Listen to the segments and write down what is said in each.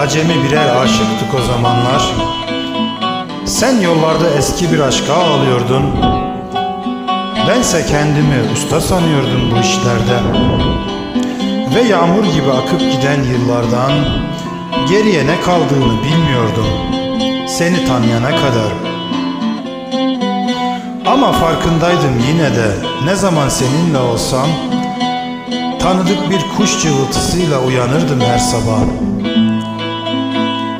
acemi birer aşıktık o zamanlar. Sen yollarda eski bir aşka ağlıyordun. Bense kendimi usta sanıyordum bu işlerde. Ve yağmur gibi akıp giden yıllardan geriye ne kaldığını bilmiyordum. Seni tanıyana kadar. Ama farkındaydım yine de ne zaman seninle olsam tanıdık bir kuş cıvıltısıyla uyanırdım her sabah.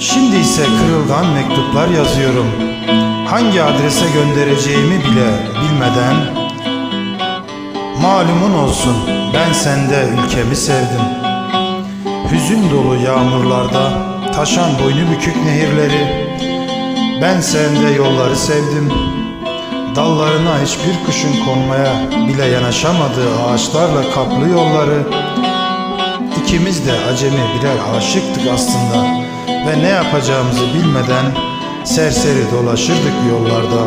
Şimdi ise kırılgan mektuplar yazıyorum. Hangi adrese göndereceğimi bile bilmeden Malumun olsun ben sende ülkemi sevdim. Hüzün dolu yağmurlarda taşan boynu bükük nehirleri ben sende yolları sevdim. Dallarına hiçbir kuşun konmaya bile yanaşamadığı ağaçlarla kaplı yolları İkimiz de acemi birer aşıktık aslında ve ne yapacağımızı bilmeden serseri dolaşırdık yollarda.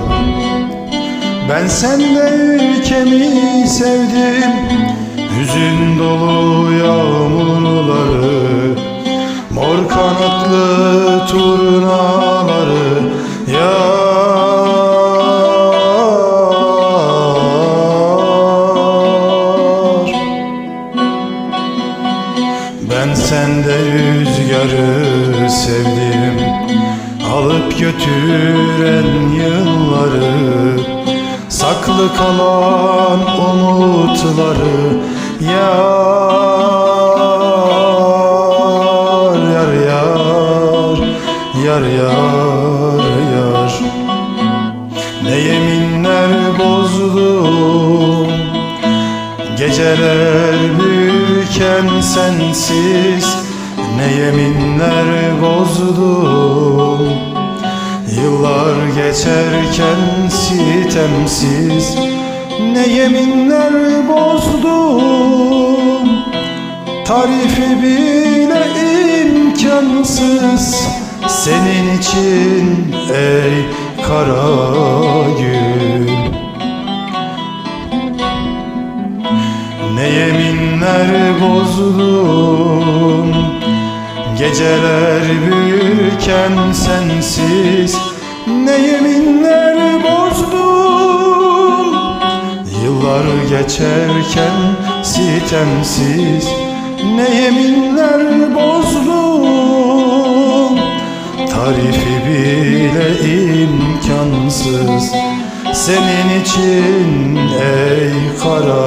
Ben sende ülkemi sevdim Hüzün dolu yağmurları Ben sende rüzgarı sevdim Alıp götüren yılları Saklı kalan umutları Yar yar yar Yar yar yar. Ne yeminler bozdum Geceler büyürken sensiz Ne yeminler bozdum. Yıllar geçerken sitemsiz Ne yeminler bozdum. Tarifi bile imkansız Senin için ey kara Ne yeminler bozdum Geceler büyürken sensiz. Ne yeminler bozdum Yıllar geçerken sitemsiz. Ne yeminler bozdum Tarifi bile imkansız. Senin için ey kara